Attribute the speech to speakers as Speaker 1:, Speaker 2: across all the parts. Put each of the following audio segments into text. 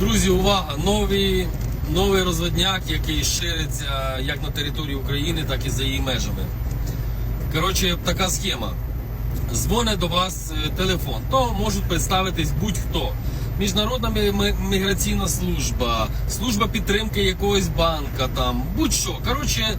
Speaker 1: Друзі, увага! Новий, новий розводняк, який шириться як на території України, так і за її межами. Коротше, така схема. Дзвонить до вас е, телефон, то можуть представитись будь-хто. Міжнародна міграційна служба, служба підтримки якогось банка, там будь-що. Коротше,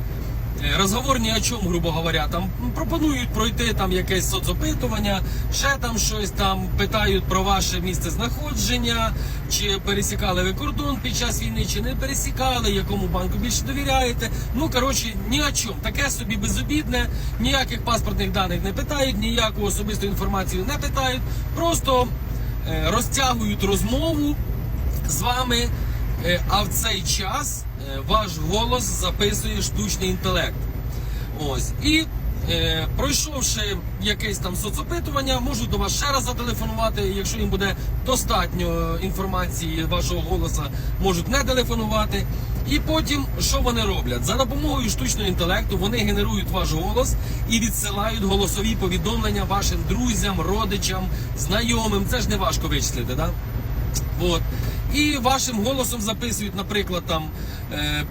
Speaker 1: е, розговор ні о чому, грубо говоря. Там пропонують пройти там якесь соцопитування, ще там щось там питають про ваше місце знаходження, чи пересікали ви кордон під час війни, чи не пересікали, якому банку більше довіряєте. Ну коротше, ні о чому. Таке собі безобідне, ніяких паспортних даних не питають, ніяку особисту інформацію не питають. Просто е, розтягують розмову з вами, е, а в цей час е, ваш голос записує штучний інтелект. Ось. І пройшовши якесь там соцопитування, можуть до вас ще раз зателефонувати. Якщо їм буде достатньо інформації вашого голоса, можуть не телефонувати. І потім що вони роблять? За допомогою штучного інтелекту вони генерують ваш голос і відсилають голосові повідомлення вашим друзям, родичам, знайомим. Це ж не важко вичислити, да? От. І вашим голосом записують, наприклад, там е,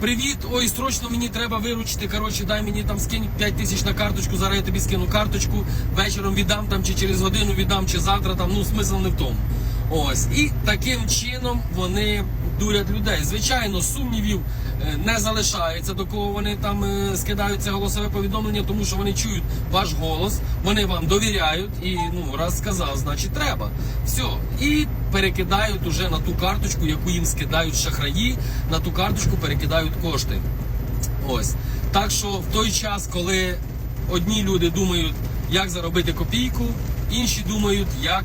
Speaker 1: Привіт, ой, срочно мені треба виручити. Коротше, дай мені там скинь 5 тисяч на карточку, зараз я тобі скину карточку, вечором віддам там, чи через годину віддам, чи завтра там, ну смисл не в тому. Ось. І таким чином вони дурять людей. Звичайно, сумнівів е, не залишається, до кого вони там е, скидають це голосове повідомлення, тому що вони чують ваш голос, вони вам довіряють і ну раз сказав, значить треба. Все. І перекидають уже на ту карточку, яку їм скидають шахраї, на ту карточку перекидають кошти. Ось. Так що в той час, коли одні люди думають, як заробити копійку, інші думають, як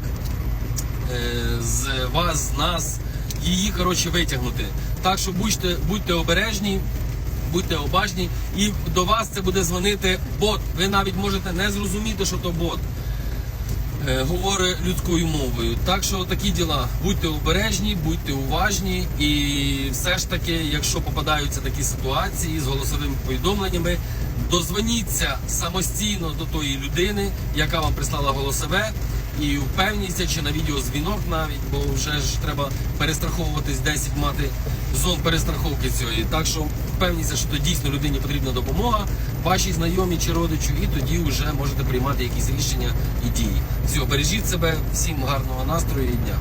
Speaker 1: з вас, з нас, її коротше витягнути. Так що будьте, будьте обережні, будьте обажні, і до вас це буде дзвонити бот. Ви навіть можете не зрозуміти, що то бот. Е, Говорить людською мовою. Так що такі діла. Будьте обережні, будьте уважні, і все ж таки, якщо попадаються такі ситуації з голосовими повідомленнями, дозвоніться самостійно до тої людини, яка вам прислала голосове, і впевніться, чи на відеозвінок навіть, бо вже ж треба перестраховуватись 10 мати зон перестраховки цієї. Так що впевніться, що дійсно людині потрібна допомога, вашій знайомі чи родичу, і тоді вже можете приймати якісь рішення і дії. Все, бережіть себе, всім гарного настрою і дня.